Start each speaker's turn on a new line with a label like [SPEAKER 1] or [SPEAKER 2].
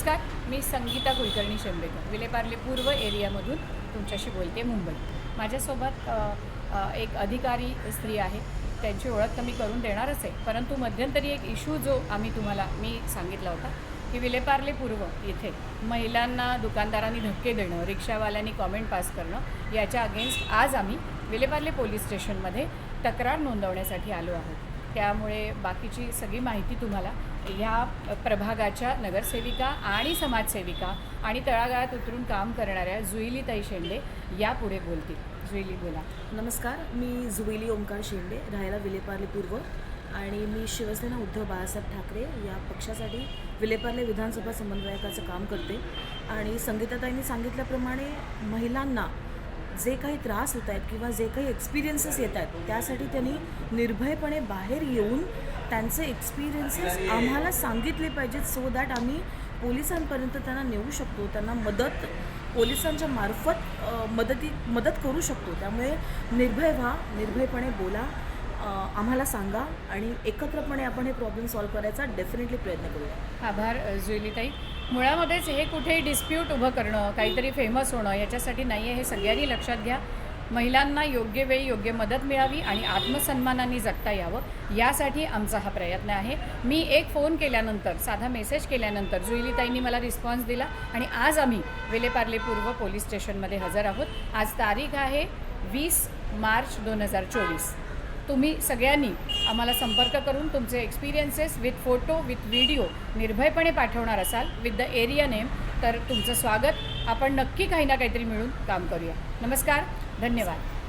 [SPEAKER 1] नमस्कार मी संगीता कुलकर्णी शेंबेकर विलेपार्ले पूर्व एरियामधून तुमच्याशी बोलते मुंबई. माझ्यासोबत एक अधिकारी स्त्री आहे त्यांची ओळख तर मी करून देणारच आहे परंतु मध्यंतरी एक इश्यू जो आम्ही तुम्हाला मी सांगितला होता की विलेपार्ले पूर्व इथे महिलांना दुकानदारांनी धक्के देणं रिक्षावाल्यांनी कॉमेंट पास करणं याच्या अगेन्स्ट आज आम्ही विलेपार्ले पोलीस स्टेशनमध्ये तक्रार नोंदवण्यासाठी आलो आहोत. त्यामुळे बाकीची सगळी माहिती तुम्हाला ह्या प्रभागाच्या नगरसेविका आणि समाजसेविका आणि तळागाळात उतरून काम करणाऱ्या जुईलीताई शेंडे यापुढे बोलतील. जुईली बोला.
[SPEAKER 2] नमस्कार मी जुईली ओंकार शेंडे राहायला विलेपार्ले पूर्व आणि मी शिवसेना उद्धव बाळासाहेब ठाकरे या पक्षासाठी विलेपार्ले विधानसभा समन्वयकाचं काम करते. आणि संगीताताईंनी सांगितल्याप्रमाणे महिलांना जे काही त्रास होत आहेत किंवा जे काही एक्सपिरियन्सेस येत आहेत त्यासाठी त्यांनी निर्भयपणे बाहेर येऊन त्यांचे एक्सपिरियन्सेस आम्हाला सांगितले पाहिजेत सो दॅट आम्ही पोलिसांपर्यंत त्यांना नेऊ शकतो त्यांना मदत पोलिसांच्या मार्फत मदती मदत करू शकतो. त्यामुळे निर्भय व्हा निर्भयपणे बोला. आम्हाला सांगा आणि एकत्रपणे आपण हे प्रॉब्लेम सॉल्व्ह करायचा डेफिनेटली प्रयत्न करूया.
[SPEAKER 1] आभार जुईलीताई मुळामध्येच हे कुठेही डिस्प्यूट उभं करणं काहीतरी फेमस होणं याच्यासाठी नाही आहे हे सगळ्यांनी लक्षात घ्या. महिलांना योग्य वेळी योग्य मदत मिळावी आणि आत्मसन्मानाने जगता यावं यासाठी आमचा हा प्रयत्न आहे. मी एक फोन केल्यानंतर साधा मेसेज केल्यानंतर जुईलीताईंनी मला रिस्पॉन्स दिला आणि आज आम्ही विलेपार्ले पूर्व पोलीस स्टेशनमध्ये हजर आहोत. आज तारीख आहे वीस मार्च दोन हजार चोवीस. तुम्ही सगळ्यांनी आम्हाला संपर्क करून तुमचे experiences with photo with video निर्भयपणे पाठवणार असाल. विथ द एरिया नेम तर तुमचं स्वागत. आपण नक्की काही ना काहीतरी मिळून काम करूया. नमस्कार. धन्यवाद.